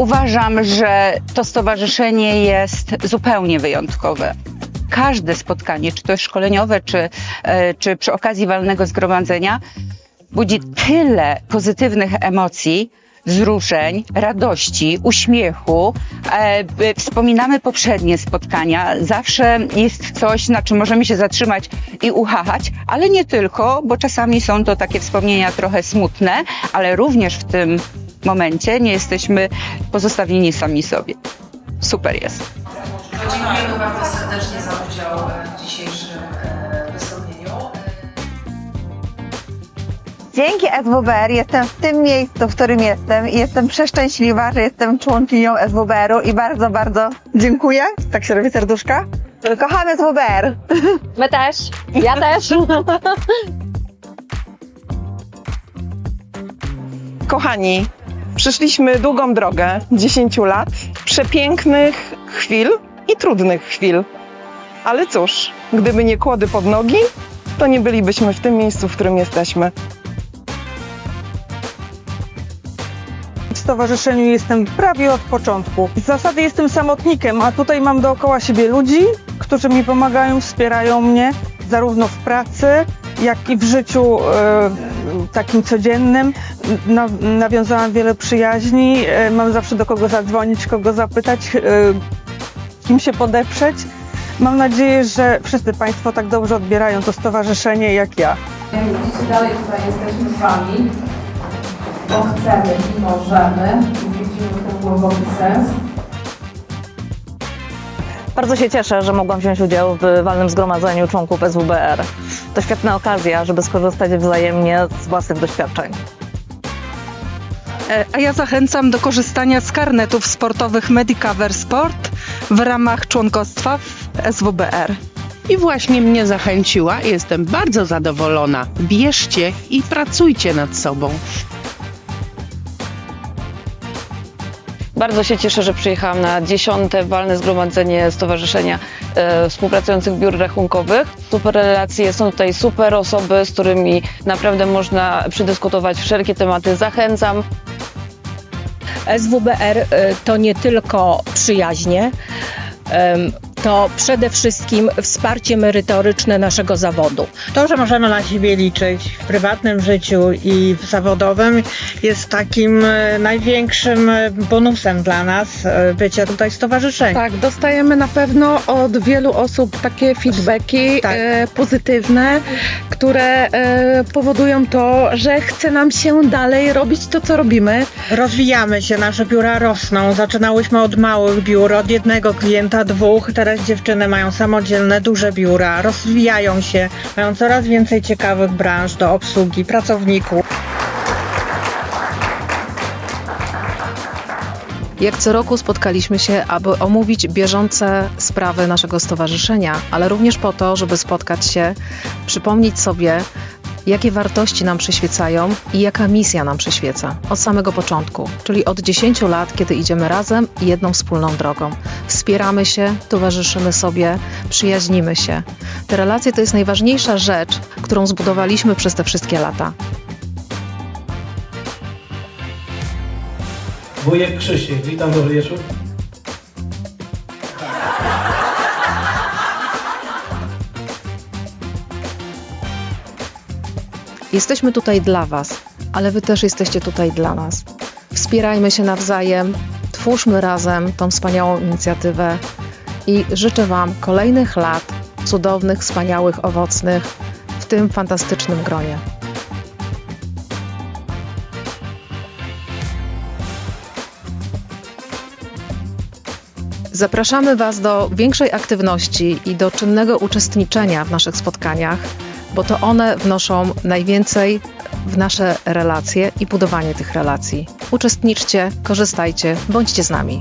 Uważam, że to stowarzyszenie jest zupełnie wyjątkowe. Każde spotkanie, czy to jest szkoleniowe, czy, e, czy przy okazji walnego zgromadzenia, budzi tyle pozytywnych emocji, wzruszeń, radości, uśmiechu. E, Wspominamy poprzednie spotkania. Zawsze jest coś, na czym możemy się zatrzymać i uchachać, ale nie tylko, bo czasami są to takie wspomnienia trochę smutne, ale również w tym momencie nie jesteśmy pozostawieni sami sobie. Super jest. Dziękujemy bardzo serdecznie za udział w dzisiejszym e, wystąpieniu. Dzięki SWBR jestem w tym miejscu, w którym jestem i jestem przeszczęśliwa, że jestem członkinią SWBR-u i bardzo, bardzo dziękuję. Tak się robi serduszka. Kochamy SWBR. My też. Ja też. Kochani, przyszliśmy długą drogę, 10 lat, przepięknych chwil i trudnych chwil. Ale cóż, gdyby nie kłody pod nogi, to nie bylibyśmy w tym miejscu, w którym jesteśmy. W stowarzyszeniu jestem prawie od początku. Z zasady jestem samotnikiem, a tutaj mam dookoła siebie ludzi, którzy mi pomagają, wspierają mnie zarówno w pracy, jak i w życiu e, takim codziennym. Na, nawiązałam wiele przyjaźni, e, mam zawsze do kogo zadzwonić, kogo zapytać, e, kim się podeprzeć. Mam nadzieję, że wszyscy Państwo tak dobrze odbierają to stowarzyszenie jak ja. Jak widzicie, dalej tutaj jesteśmy z Wami, bo chcemy i możemy widzimy tym głęboki sens. Bardzo się cieszę, że mogłam wziąć udział w walnym zgromadzeniu członków SWBR. To świetna okazja, żeby skorzystać wzajemnie z własnych doświadczeń. E, A ja zachęcam do korzystania z karnetów sportowych Medicover Sport w ramach członkostwa w SWBR. I właśnie mnie zachęciła. Jestem bardzo zadowolona. Bierzcie i pracujcie nad sobą. Bardzo się cieszę, że przyjechałam na dziesiąte walne zgromadzenie Stowarzyszenia e, Współpracujących Biur Rachunkowych. Super relacje, są tutaj super osoby, z którymi naprawdę można przedyskutować wszelkie tematy. Zachęcam. SWBR y, to nie tylko przyjaźnie, to przede wszystkim wsparcie merytoryczne naszego zawodu. To, że możemy na siebie liczyć w prywatnym życiu i w zawodowym jest takim e, największym e, bonusem dla nas e, bycia tutaj w stowarzyszeniu. Tak, dostajemy na pewno od wielu osób takie feedbacki Tak. e, pozytywne, które e, powodują to, że chce nam się dalej robić to, co robimy. Rozwijamy się, nasze biura rosną. Zaczynałyśmy od małych biur, od jednego klienta, dwóch. Teraz dziewczyny mają samodzielne, duże biura, rozwijają się, mają coraz więcej ciekawych branż do obsługi, pracowników. Jak co roku spotkaliśmy się, aby omówić bieżące sprawy naszego stowarzyszenia, ale również po to, żeby spotkać się, przypomnieć sobie, jakie wartości nam przyświecają i jaka misja nam przyświeca od samego początku, czyli od 10 lat, kiedy idziemy razem jedną wspólną drogą. Wspieramy się, towarzyszymy sobie, przyjaźnimy się. Te relacje to jest najważniejsza rzecz, którą zbudowaliśmy przez te wszystkie lata. Wujek Krzysiek, witam, dobry wieczór. Jesteśmy tutaj dla Was, ale Wy też jesteście tutaj dla nas. Wspierajmy się nawzajem, twórzmy razem tą wspaniałą inicjatywę i życzę Wam kolejnych lat cudownych, wspaniałych, owocnych w tym fantastycznym gronie. Zapraszamy Was do większej aktywności i do czynnego uczestniczenia w naszych spotkaniach, bo to one wnoszą najwięcej w nasze relacje i budowanie tych relacji. Uczestniczcie, korzystajcie, bądźcie z nami.